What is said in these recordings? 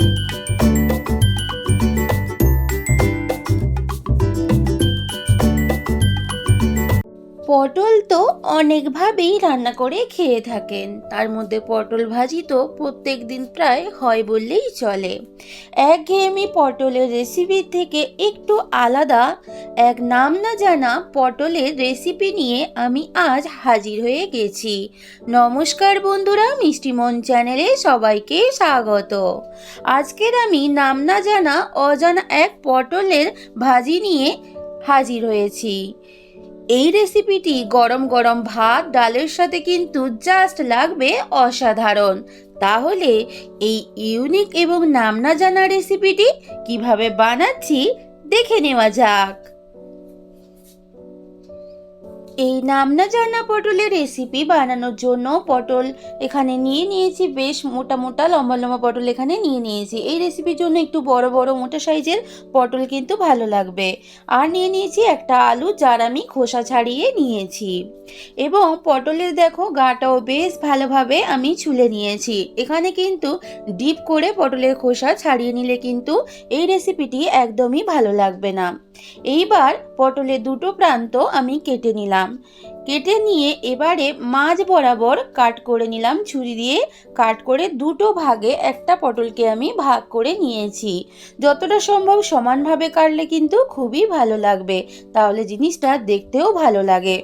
you. পটল তো অনেকভাবেই রান্না করে খেয়ে থাকেন। তার মধ্যে পটল ভাজি তো প্রত্যেক দিন প্রায় হয় বললেই চলে। একঘেয়েমি পটলের রেসিপির থেকে একটু আলাদা, এক নাম না জানা পটলের রেসিপি নিয়ে আমি আজ হাজির হয়ে গেছি। নমস্কার বন্ধুরা মিষ্টিমন চ্যানেলে সবাইকে স্বাগত। আজকের আমি নাম না জানা অজানা এক পটলের ভাজি নিয়ে হাজির হয়েছি। এই রেসিপিটি গরম গরম ভাত, ডালের সাথে কিন্তু জাস্ট লাগবে অসাধারণ। তাহলে এই ইউনিক এবং নাম না জানা রেসিপিটি কীভাবে বানাচ্ছি দেখে নেওয়া যাক। এই নাম না জানা পটলের রেসিপি বানানোর জন্য পটল এখানে নিয়ে নিয়েছি, বেশ মোটা মোটা লম্বা লম্বা পটল এখানে নিয়ে নিয়েছি। এই রেসিপির জন্য একটু বড় বড় মোটা সাইজের পটল কিন্তু ভালো লাগবে। আর নিয়ে নিয়েছি একটা আলু, যার আমি খোসা ছাড়িয়ে নিয়েছি। এবং পটলের দেখো, গাটাও বেশ ভালোভাবে আমি ছুলে নিয়েছি। এখানে কিন্তু ডিপ করে পটলের খোসা ছাড়িয়ে নিলে কিন্তু এই রেসিপিটি একদমই ভালো লাগবে না। এইবার পটলের দুটো প্রান্ত আমি কেটে নিলাম। কেটে নিয়ে এবারে মাঝ বরাবর কাট করে নিলাম। ছুরি দিয়ে কাট করে দুটো ভাগে একটা পটলকে আমি ভাগ করে নিয়েছি। যতটা সম্ভব সমানভাবে কাটলে কিন্তু খুবই ভালো লাগবে। তাহলে জিনিসটা দেখতেও ভালো লাগে।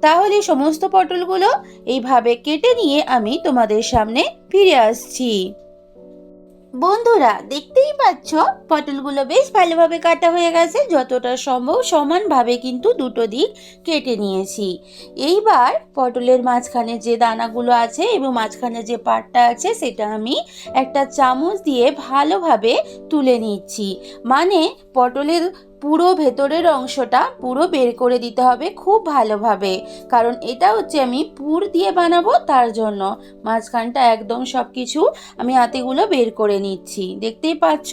তাহলে সমস্ত পটলগুলো এইভাবে কেটে নিয়ে আমি তোমাদের সামনে ফিরে আসছি। বন্ধুরা, দেখতেই পাচ্ছ, পটলগুলো বেশ ভালোভাবে কাটা হয়ে গেছে, যতটা সম্ভব সমানভাবে কিন্তু দুটো দিক কেটে নিয়েছি। এইবার পটলের মাঝখানে যে দানাগুলো আছে এবং মাঝখানে যে পাটটা আছে, সেটা আমি একটা চামচ দিয়ে ভালোভাবে তুলে নিচ্ছি। মানে পটলের পুরো ভেতরের অংশটা পুরো বের করে দিতে হবে খুব ভালোভাবে। কারণ এটা হচ্ছে আমি পুর দিয়ে বানাবো তার জন্য। মাঝখানটা একদম সব কিছু আমি হাতেগুলো বের করে নিচ্ছি। দেখতেই পাচ্ছ?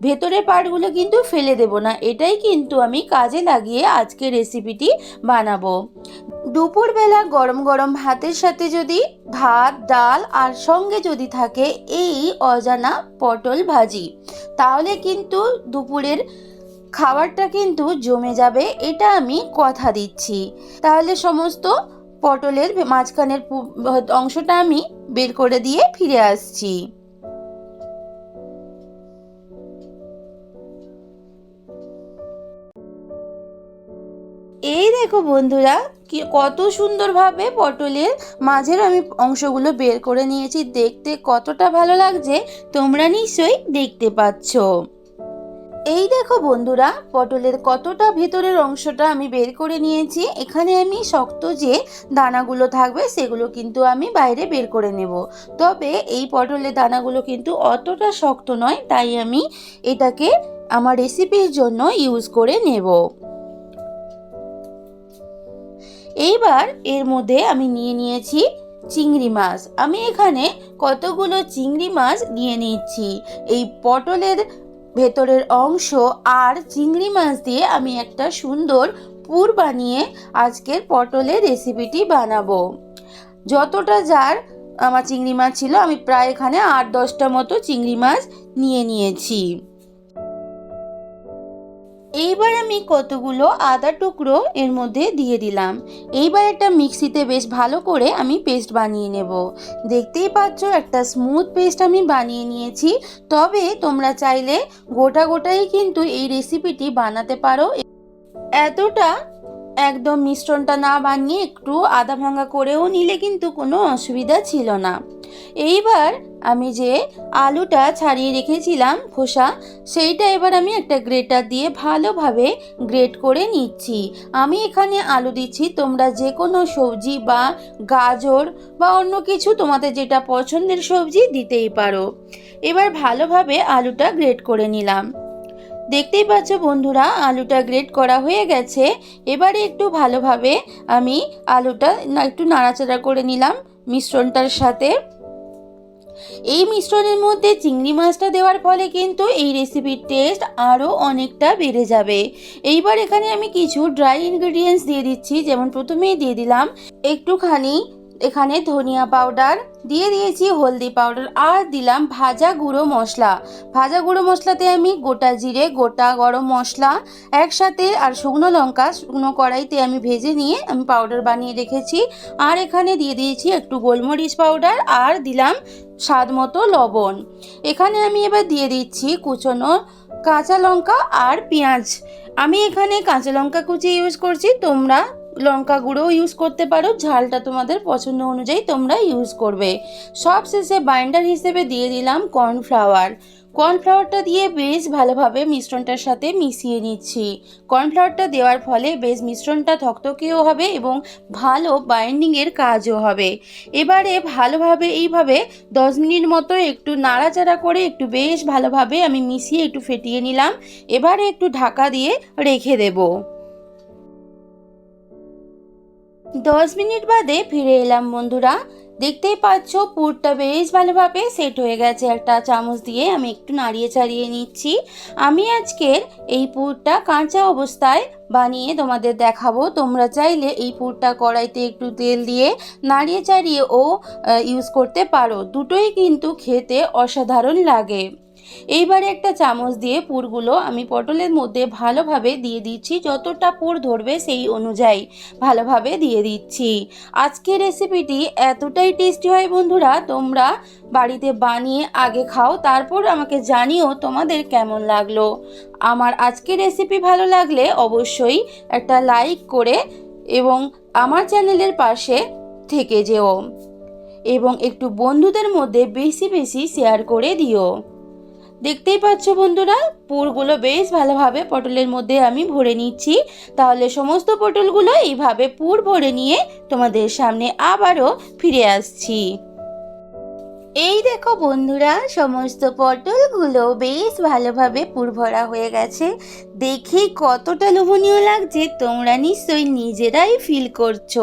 ভেতরের পার্টগুলো কিন্তু ফেলে দেব না। এটাই কিন্তু আমি কাজে লাগিয়ে আজকে রেসিপিটি বানাবো। দুপুরবেলা গরম গরম ভাতের সাথে যদি ভাত, ডাল আর সঙ্গে যদি থাকে এই অজানা পটল ভাজি, তাহলে কিন্তু দুপুরের খাবারটা কিন্তু জমে যাবে, এটা আমি কথা দিচ্ছি। তাহলে সমস্ত পটলের মাঝখানের অংশটা আমি বের করে দিয়ে ফিরে আসছি। এই দেখো বন্ধুরা, কি কত সুন্দরভাবে পটলের মাঝের আমি অংশগুলো বের করে নিয়েছি। দেখতে কতটা ভালো লাগছে, তোমরা নিশ্চয়ই দেখতে পাচ্ছ। এই দেখো বন্ধুরা, পটলের কতটা ভেতরের অংশটা আমি বের করে নিয়েছি। এখানে আমি শক্ত যে দানাগুলো থাকবে, সেগুলো কিন্তু আমি বাইরে বের করে নেব। তবে এই পটলের দানাগুলো কিন্তু অতটা শক্ত নয়, তাই আমি এটাকে আমার রেসিপির জন্য ইউজ করে নেব। এইবার এর মধ্যে আমি নিয়ে নিয়েছি চিংড়ি মাছ। আমি এখানে কতগুলো চিংড়ি মাছ নিয়ে নিচ্ছি। এই পটলের ভেতরের অংশ আর চিংড়ি মাছ দিয়ে আমি একটা সুন্দর পুর বানিয়ে আজকের পটলের রেসিপিটি বানাবো। যতটা যার আমার চিংড়ি মাছ ছিল, আমি প্রায় এখানে আট দশটা মতো চিংড়ি মাছ নিয়ে নিয়েছি। এইবার আমি কতগুলো আদা টুকরো এর মধ্যে দিয়ে দিলাম। এইবার একটা মিক্সিতে বেশ ভালো করে আমি পেস্ট বানিয়ে নেব। দেখতেই পাচ্ছ, একটা স্মুথ পেস্ট আমি বানিয়ে নিয়েছি। তবে তোমরা চাইলে গোটা গোটাই কিন্তু এই রেসিপিটি বানাতে পারো। এতটা একদম মিশ্রণটা না বানিয়ে একটু আদা ভাঙা করেও নিলে কিন্তু কোনো অসুবিধা ছিল না। এইবার আমি যে আলুটা ছাড়িয়ে রেখেছিলাম খোসা, সেইটা এবার আমি একটা গ্রেটার দিয়ে ভালোভাবে গ্রেট করে নিচ্ছি। আমি এখানে আলু দিচ্ছি, তোমরা যে কোনো সবজি বা গাজর বা অন্য কিছু তোমাদের যেটা পছন্দের সবজি দিতেই পারো। এবার ভালোভাবে আলুটা গ্রেট করে নিলাম। দেখতেই পাচ্ছ বন্ধুরা, আলুটা গ্রেট করা হয়ে গেছে। এবারে একটু ভালোভাবে আমি আলুটা একটু নাড়াচাড়া করে নিলাম মিশ্রণটার সাথে। এই মিশ্রণের মধ্যে চিংড়ি মাছটা দেওয়ার ফলে কিন্তু এই রেসিপির টেস্ট আরও অনেকটা বেড়ে যাবে। এইবার এখানে আমি কিছু ড্রাই ইনগ্রিডিয়েন্টস দিয়ে দিচ্ছি, যেমন প্রথমেই দিয়ে দিলাম একটুখানি এখানে ধনিয়া পাউডার, দিয়ে দিয়েছি হলদি পাউডার, আর দিলাম ভাজা গুঁড়ো মশলা। ভাজা গুঁড়ো মশলাতে আমি গোটা জিরে, গোটা গরম মশলা একসাথে আর শুকনো লঙ্কা, শুকনো কড়াইতে আমি ভেজে নিয়ে আমি পাউডার বানিয়ে রেখেছি। আর এখানে দিয়ে দিয়েছি একটু গোলমরিচ পাউডার আর দিলাম স্বাদ মতো লবণ। এখানে আমি এবার দিয়ে দিচ্ছি কুচনো কাঁচা লঙ্কা আর পেঁয়াজ। আমি এখানে কাঁচা লঙ্কা কুচি ইউজ করছি, তোমরা লঙ্কা গুঁড়োও ইউজ করতে পারো, ঝালটা তোমাদের পছন্দ অনুযায়ী তোমরা ইউজ করবে। সব শেষে বাইন্ডার হিসেবে দিয়ে দিলাম কর্নফ্লাওয়ার কর্নফ্লাওয়ারটা দিয়ে বেশ ভালোভাবে মিশ্রণটার সাথে মিশিয়ে নিচ্ছি। কর্নফ্লাওয়ারটা দেওয়ার ফলে বেশ মিশ্রণটা থকথকেও হবে এবং ভালো বাইন্ডিংয়ের কাজও হবে। এবারে ভালোভাবে এইভাবে দশ মিনিট মতো একটু নাড়াচাড়া করে একটু বেশ ভালোভাবে আমি মিশিয়ে একটু ফেটিয়ে নিলাম। এবারে একটু ঢাকা দিয়ে রেখে দেবো। দশ মিনিট বাদে ফিরে এলাম বন্ধুরা। দেখতেই পাচ্ছ, পুরটা বেশ ভালোভাবে সেট হয়ে গেছে। একটা চামচ দিয়ে আমি একটু নাড়িয়ে চাড়িয়ে নিচ্ছি। আমি আজকের এই পুরটা কাঁচা অবস্থায় বানিয়ে তোমাদের দেখাবো। তোমরা চাইলে এই পুরটা কড়াইতে একটু তেল দিয়ে নাড়িয়ে চাড়িয়ে ও ইউজ করতে পারো। দুটোই কিন্তু খেতে অসাধারণ লাগে। এইবারে একটা চামচ দিয়ে পুরগুলো আমি পটলের মধ্যে ভালোভাবে দিয়ে দিচ্ছি, যতটা পুর ধরবে সেই অনুযায়ী ভালোভাবে দিয়ে দিচ্ছি। আজকের রেসিপিটি এতটাই টেস্টি হয় বন্ধুরা, তোমরা বাড়িতে বানিয়ে আগে খাও, তারপর আমাকে জানিও তোমাদের কেমন লাগল। আমার আজকের রেসিপি ভালো লাগলে অবশ্যই একটা লাইক করে এবং আমার চ্যানেলের পাশে থেকে যেও এবং একটু বন্ধুদের মধ্যে বেশি বেশি শেয়ার করে দিও। দেখতেই পাচ্ছ বন্ধুরা, পুরগুলো বেশ ভালোভাবে পটলের মধ্যে আমি ভরে নিচ্ছি। তাহলে সমস্ত পটলগুলো এইভাবে পুর ভরে নিয়ে তোমাদের সামনে আবারও ফিরে আসছি। এই দেখো বন্ধুরা, সমস্ত পটলগুলো বেশ ভালোভাবে পুর ভরা হয়ে গেছে। দেখেই কতটা লোভনীয় লাগছে, তোমরা নিশ্চয়ই নিজেরাই ফিল করছ।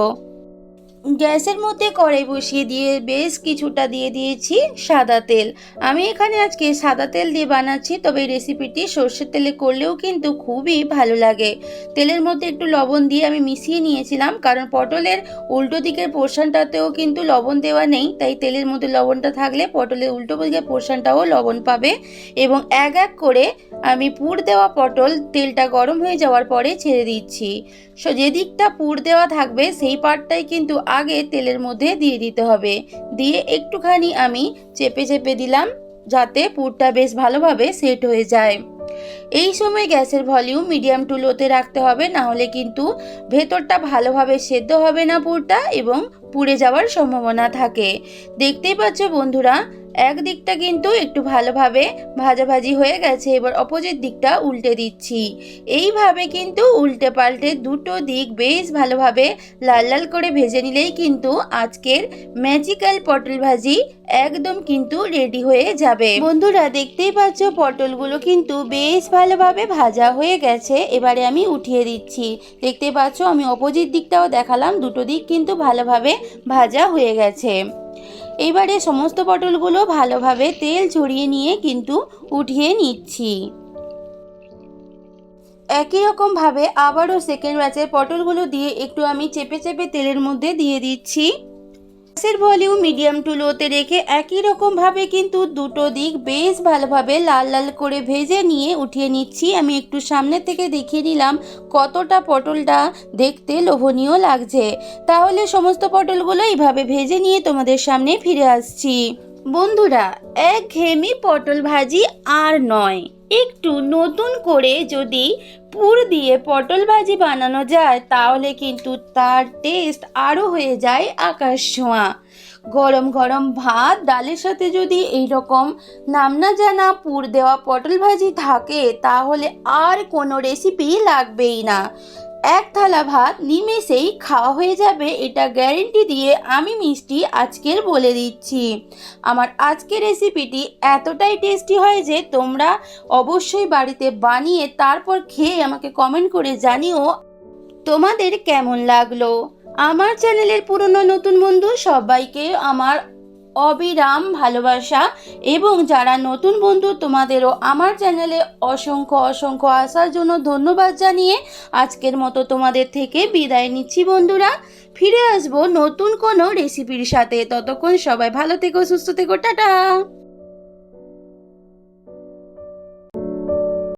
গ্যাসের মধ্যে কড়াই বসিয়ে দিয়ে বেশ কিছুটা দিয়ে দিয়েছি সাদা তেল। আমি এখানে আজকে সাদা তেল দিয়ে বানাচ্ছি, তবে এই রেসিপিটি সর্ষের তেলে করলেও কিন্তু খুবই ভালো লাগে। তেলের মধ্যে একটু লবণ দিয়ে আমি মিশিয়ে নিয়েছিলাম, কারণ পটলের উল্টো দিকের পোর্শনটাতেও কিন্তু লবণ দেওয়া নেই, তাই তেলের মধ্যে লবণটা থাকলে পটলের উল্টো দিকের পোর্শনটাও লবণ পাবে। এবং এক এক করে আমি পুর দেওয়া পটল তেলটা গরম হয়ে যাওয়ার পরে ছেড়ে দিচ্ছি। সো যে দিকটা পুর দেওয়া থাকবে সেই পার্টটাই কিন্তু আগে তেলের মধ্যে দিয়ে দিতে হবে। দিয়ে একটুখানি আমি চেপে চেপে দিলাম যাতে পুরটা বেশ ভালোভাবে সেট হয়ে যায়। এই সময় গ্যাসের ভলিউম মিডিয়াম টু লোতে রাখতে হবে, না হলে কিন্তু ভেতরটা ভালোভাবে সেদ্ধ হবে না পুরটা এবং পুড়ে যাওয়ার সম্ভাবনা থাকে। দেখতেই পাচ্ছ বন্ধুরা এক দিকটা কিন্তু একটু ভালোভাবে ভাজাভাজি হয়ে গেছে, এবার অপোজিট দিকটা উল্টে দিচ্ছি। এইভাবে কিন্তু উল্টে পাল্টে দুটো দিক বেশ ভালোভাবে লাল লাল করে ভেজে নিলেই কিন্তু আজকের ম্যাজিক্যাল পটল ভাজি একদম কিন্তু রেডি হয়ে যাবে। বন্ধুরা, দেখতেই পাচ্ছ পটলগুলো কিন্তু বেশ ভালোভাবে ভাজা হয়ে গেছে, এবারে আমি উঠিয়ে দিচ্ছি। দেখতে পাচ্ছ আমি অপোজিট দিকটাও দেখালাম, দুটো দিক কিন্তু ভালোভাবে ভাজা হয়ে গেছে। এবারে সমস্ত পটলগুলো ভালোভাবে তেল ছড়িয়ে নিয়ে কিন্তু উঠিয়ে নিচ্ছি। একই রকমভাবে আবারও সেকেন্ড ব্যাচের পটলগুলো দিয়ে একটু আমি চেপে চেপে তেলের মধ্যে দিয়ে দিচ্ছি। গ্যাসের ভলিউম মিডিয়াম টু লোতে রেখে একই রকমভাবে কিন্তু দুটো দিক বেশ ভালোভাবে লাল লাল করে ভেজে নিয়ে উঠিয়ে নিচ্ছি। আমি একটু সামনে থেকে দেখিয়ে নিলাম কতটা পটলটা দেখতে লোভনীয় লাগছে। তাহলে সমস্ত পটলগুলো এইভাবে ভেজে নিয়ে তোমাদের সামনে ফিরে আসছি। বন্ধুরা এক ঘেমি পটল ভাজি আর নয়। একটু নতুন করে যদি পুর দিয়ে পটল ভাজি বানানো যায়, তাহলে কিন্তু তার টেস্ট আরও হয়ে যায় আকাশ ছোঁয়া। গরম গরম ভাত, ডালের সাথে যদি এই রকম নাম না জানা পুর দেওয়া পটল ভাজি থাকে, তাহলে আর কোনো রেসিপি লাগবেই না। এক থালা ভাত নিমেষেই খাওয়া হয়ে যাবে, এটা গ্যারেন্টি দিয়ে আমি মিষ্টি আজকের বলে দিচ্ছি। আমার আজকের রেসিপিটি এতটাই টেস্টি হয় যে তোমরা অবশ্যই বাড়িতে বানিয়ে তারপর খেয়ে আমাকে কমেন্ট করে জানিও তোমাদের কেমন লাগল। আমার চ্যানেলের পুরনো নতুন বন্ধু সবাইকে আমার অবিরাম ভালোবাসা এবং যারা নতুন বন্ধু, তোমাদেরও আমার চ্যানেলে অসংখ্য অসংখ্য আসার জন্য ধন্যবাদ জানিয়ে আজকের মতো তোমাদের থেকে বিদায় নিচ্ছি বন্ধুরা। ফিরে আসব নতুন কোনো রেসিপির সাথে। ততক্ষণ সবাই ভালো থেকো, সুস্থ থেকো। টাটা!